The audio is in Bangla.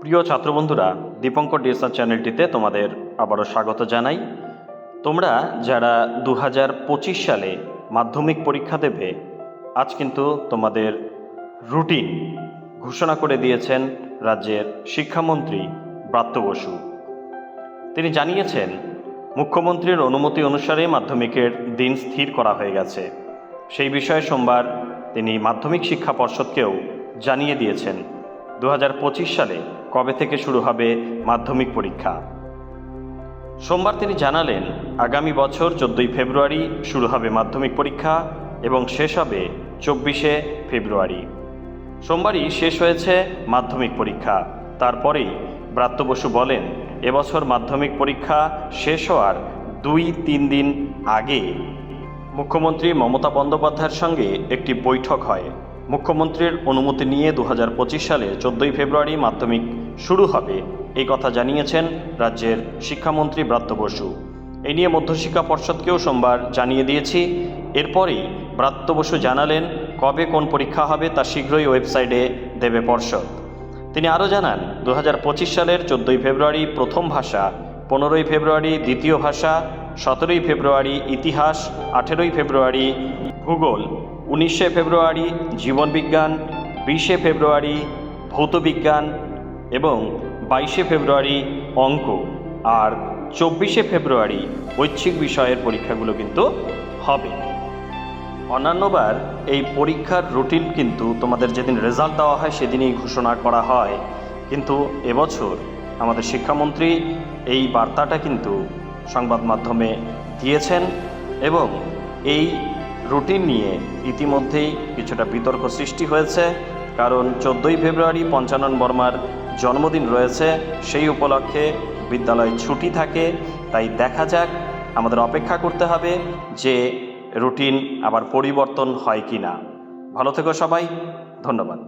প্রিয় ছাত্রবন্ধুরা, দীপঙ্কর ডিএসআর চ্যানেলটিতে তোমাদের আবারও স্বাগত জানাই। তোমরা যারা দু হাজার পঁচিশ সালে মাধ্যমিক পরীক্ষা দেবে, আজ কিন্তু তোমাদের রুটিন ঘোষণা করে দিয়েছেন রাজ্যের শিক্ষামন্ত্রী ব্রাত্য বসু। তিনি জানিয়েছেন, মুখ্যমন্ত্রীর অনুমতি অনুসারে মাধ্যমিকের দিন স্থির করা হয়ে গেছে। সেই বিষয়ে সোমবার তিনি মাধ্যমিক শিক্ষা পর্ষদকেও জানিয়ে দিয়েছেন। দু হাজার পঁচিশ সালে কবে থেকে শুরু হবে মাধ্যমিক পরীক্ষা? সোমবার তিনি জানালেন, আগামী বছর চোদ্দোই ফেব্রুয়ারি শুরু হবে মাধ্যমিক পরীক্ষা এবং শেষ হবে চব্বিশে ফেব্রুয়ারি। সোমবারই শেষ হয়েছে মাধ্যমিক পরীক্ষা। তারপরেই ব্রাত্য বসু বলেন, এবছর মাধ্যমিক পরীক্ষা শেষ হওয়ার দুই তিন দিন আগে। মুখ্যমন্ত্রী মমতা বন্দ্যোপাধ্যায়ের সঙ্গে একটি বৈঠক হয়। মুখ্যমন্ত্রীর অনুমতি নিয়ে দু হাজার পঁচিশ সালে চোদ্দোই ফেব্রুয়ারি মাধ্যমিক শুরু হবে। এই কথা জানিয়েছেন রাজ্যের শিক্ষামন্ত্রী ব্রাত্য বসু। এই নিয়ে মধ্যশিক্ষা পর্ষদকেও সোমবার জানিয়ে দিয়েছি। এরপরেই ব্রাত্য বসু জানালেন কবে কোন পরীক্ষা হবে তা শীঘ্রই ওয়েবসাইটে দেবে পর্ষদ। তিনি আরও জানান দু হাজার পঁচিশ সালের চোদ্দোই ফেব্রুয়ারি প্রথম ভাষা, পনেরোই ফেব্রুয়ারি দ্বিতীয় ভাষা, সতেরোই ফেব্রুয়ারি ইতিহাস, আঠেরোই ফেব্রুয়ারি ভূগোল, উনিশে ফেব্রুয়ারি জীবনবিজ্ঞান, বিশে ফেব্রুয়ারি ভৌতবিজ্ঞান এবং বাইশে ফেব্রুয়ারি অঙ্ক আর চব্বিশে ফেব্রুয়ারি ঐচ্ছিক বিষয়ের পরীক্ষাগুলো কিন্তু হবে। অন্যান্যবার এই পরীক্ষার রুটিন কিন্তু তোমাদের যেদিন রেজাল্ট দেওয়া হয় সেদিনই ঘোষণা করা হয়। কিন্তু এবছর আমাদের শিক্ষামন্ত্রী এই বার্তাটা কিন্তু সংবাদ মাধ্যমে দিয়েছেন এবং এই রুটিন নিয়ে ইতিমধ্যেই কিছুটা বিতর্ক সৃষ্টি হয়েছে। কারণ চোদ্দোই ফেব্রুয়ারি পঞ্চানন বর্মার জন্মদিন রয়েছে, সেই উপলক্ষে বিদ্যালয় ছুটি থাকে। তাই দেখা যাক, আমাদের অপেক্ষা করতে হবে যে রুটিন আবার পরিবর্তন হয় কি না ভালো থেকো সবাই, ধন্যবাদ।